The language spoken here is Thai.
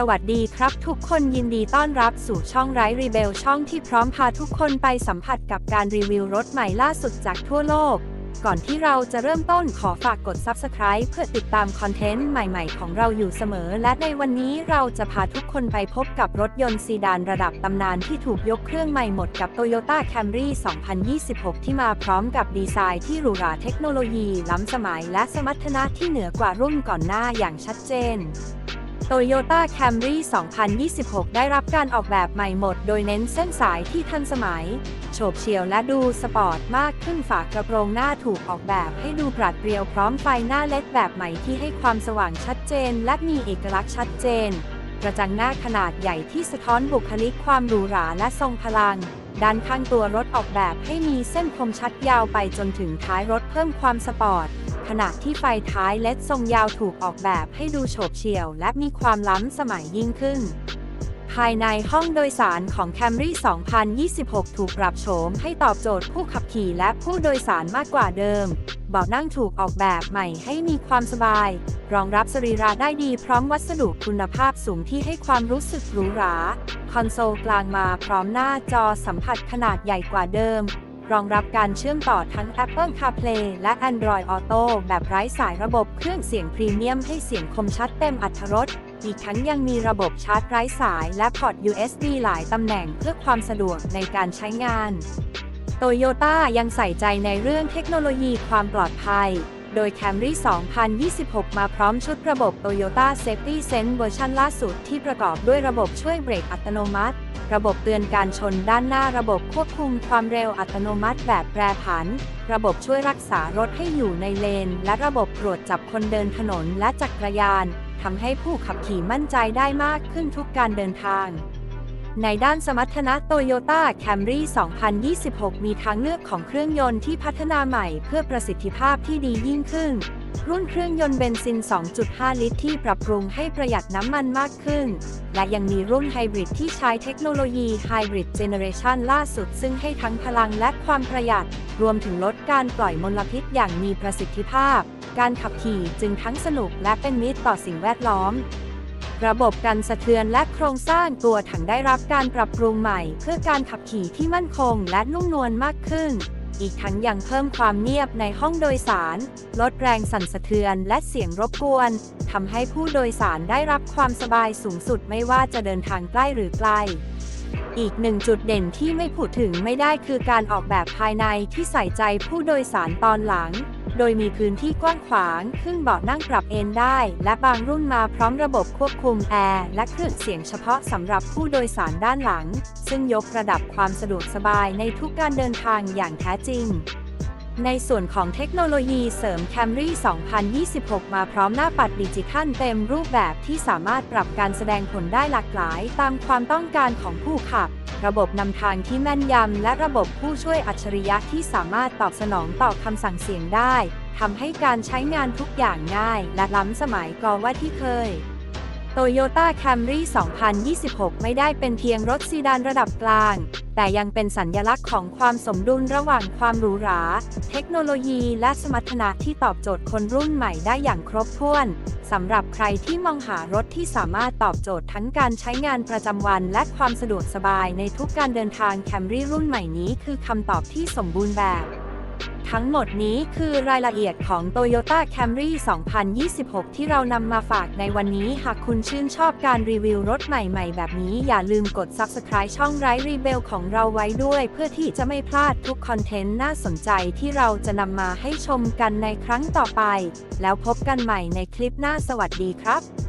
สวัสดีครับทุกคนยินดีต้อนรับสู่ช่องไร้รีเบลช่องที่พร้อมพาทุกคนไปสัมผัสกับการรีวิวรถใหม่ล่าสุดจากทั่วโลก ก่อนที่เราจะเริ่มต้นขอฝากกด Subscribe เพื่อติดตามคอนเทนต์ใหม่ๆ ของเราอยู่เสมอ และในวันนี้เราจะพาทุกคนไปพบกับรถยนต์ซีดานระดับตำนานที่ถูกยกเครื่องใหม่หมดกับ Toyota Camry 2026 ที่มาพร้อมกับดีไซน์ที่หรูหราเทคโนโลยีล้ำสมัยและสมรรถนะที่เหนือกว่ารุ่นก่อนหน้าอย่างชัดเจน Toyota Camry 2026 ได้รับการออกแบบใหม่หมด โดยเน้นเส้นสายที่ทันสมัย โฉบเฉี่ยวและดูสปอร์ตมากขึ้นฝากระโปรงหน้าถูกออกแบบให้ดูปราดเปรียวพร้อมไฟหน้าเล็ดแบบใหม่ที่ให้ความสว่างชัดเจน และมีเอกลักษณ์ชัดเจน กระจังหน้าขนาดใหญ่ที่สะท้อนบุคลิกความหรูหราและทรงพลัง ด้านข้างตัวรถออกแบบให้มีเส้นคมชัดยาวไปจนถึงท้ายรถเพิ่มความสปอร์ต ขณะที่ไฟท้ายเลดทรงยาวถูกออกแบบให้ดูโฉบเฉี่ยว และมีความล้ำสมัยยิ่งขึ้น ภายในห้องโดยสารของ Camry 2026 ถูกปรับโฉมให้ตอบโจทย์ผู้ขับขี่และผู้โดยสารมากกว่าเดิม เบาะนั่งถูกออกแบบใหม่ให้มีความสบาย รองรับสรีระได้ดีพร้อมวัสดุคุณภาพสูงที่ให้ความรู้สึกหรูหรา คอนโซลกลางมาพร้อมหน้าจอสัมผัสขนาดใหญ่กว่าเดิม รองรับการเชื่อมต่อทั้ง Apple CarPlay และ Android Auto แบบไร้สายระบบเครื่องเสียงพรีเมียมให้เสียงคมชัดเต็มอรรถรสอีกทั้งยังมีระบบชาร์จไร้สายและพอร์ต USB หลายตำแหน่งเพื่อความสะดวกในการใช้งาน โตโยต้ายังใส่ใจในเรื่องเทคโนโลยีความปลอดภัย โดย Camry 2026 มาพร้อมชุดระบบ Toyota Safety Sense เวอร์ชันล่าสุดที่ประกอบด้วยระบบช่วยเบรกอัตโนมัติ ระบบเตือนการชนด้านหน้าระบบควบคุมความเร็วอัตโนมัติแบบแปรผัน ระบบช่วยรักษารถให้อยู่ในเลน และระบบตรวจจับคนเดินถนนและจักรยานทำให้ผู้ขับขี่มั่นใจได้มากขึ้นทุกการเดินทาง ในด้านสมรรถนะ Toyota Camry 2026 มีทางเลือกของเครื่องยนต์ที่พัฒนาใหม่เพื่อประสิทธิภาพที่ดียิ่งขึ้น รุ่นเครื่องยนต์เบนซิน 2.5 ลิตร ที่ปรับปรุงให้ประหยัดน้ำมันมากขึ้น และยังมีรุ่นไฮบริดที่ใช้เทคโนโลยีไฮบริดเจเนเรชันล่าสุด ซึ่งให้ทั้งพลังและความประหยัด รวมถึงลดการปล่อยมลพิษอย่างมีประสิทธิภาพ การขับขี่จึงทั้งสนุกและเป็นมิตรต่อสิ่งแวดล้อม ระบบกันสะเทือนและโครงสร้างตัวถังได้รับการปรับปรุงใหม่ เพื่อการขับขี่ที่มั่นคงและนุ่มนวลมากขึ้น อีกทั้งยังเพิ่มความเงียบในห้องโดยสาร ลดแรงสั่นสะเทือนและเสียงรบกวนทำให้ผู้โดยสารได้รับความสบายสูงสุดไม่ว่าจะเดินทางใกล้หรือไกล อีกหนึ่งจุดเด่นที่ไม่พูดถึงไม่ได้คือการออกแบบภายในที่ใส่ใจผู้โดยสารตอนหลัง โดยมีพื้นที่กว้างขวางขึ้นเบาะนั่งปรับเอนได้ และบางรุ่นมาพร้อมระบบควบคุมแอร์และเครื่องเสียงเฉพาะสำหรับผู้โดยสารด้านหลัง ซึ่งยกระดับความสะดวกสบายในทุกการเดินทางอย่างแท้จริง ในส่วนของเทคโนโลยีเสริม Camry 2026 มาพร้อมหน้าปัดดิจิทัลเต็มรูปแบบที่สามารถปรับการแสดงผลได้หลากหลาย ตามความต้องการของผู้ขับ ระบบนำทางที่แม่นยำ และระบบผู้ช่วยอัจฉริยะที่สามารถตอบสนองต่อคำสั่งเสียงได้ทำให้การใช้งานทุกอย่างง่าย และล้ำสมัยกว่าที่เคย Toyota Camry 2026 ไม่ได้เป็นเพียงรถซีดานระดับกลาง แต่ยังเป็นสัญญลักษณ์ของความสมดุลระหว่างความหรูหรา เทคโนโลยีและสมรรถนะที่ตอบโจทย์คนรุ่นใหม่ได้อย่างครบถ้วน สำหรับใครที่มองหารถที่สามารถตอบโจทย์ทั้งการใช้งานประจำวันและความสะดวกสบายในทุกการเดินทาง Camry รุ่นใหม่นี้คือคำตอบที่สมบูรณ์แบบ ทั้งหมดนี้คือรายละเอียดของ Toyota Camry 2026 ที่เรานำมาฝากในวันนี้ หากคุณชื่นชอบการรีวิวรถใหม่ๆ แบบนี้อย่าลืมกด Subscribe ช่องไร้รีเบลของเราไว้ด้วย เพื่อที่จะไม่พลาดทุกคอนเทนต์น่าสนใจที่เราจะนำมาให้ชมกันในครั้งต่อไป แล้วพบกันใหม่ในคลิปหน้าสวัสดีครับ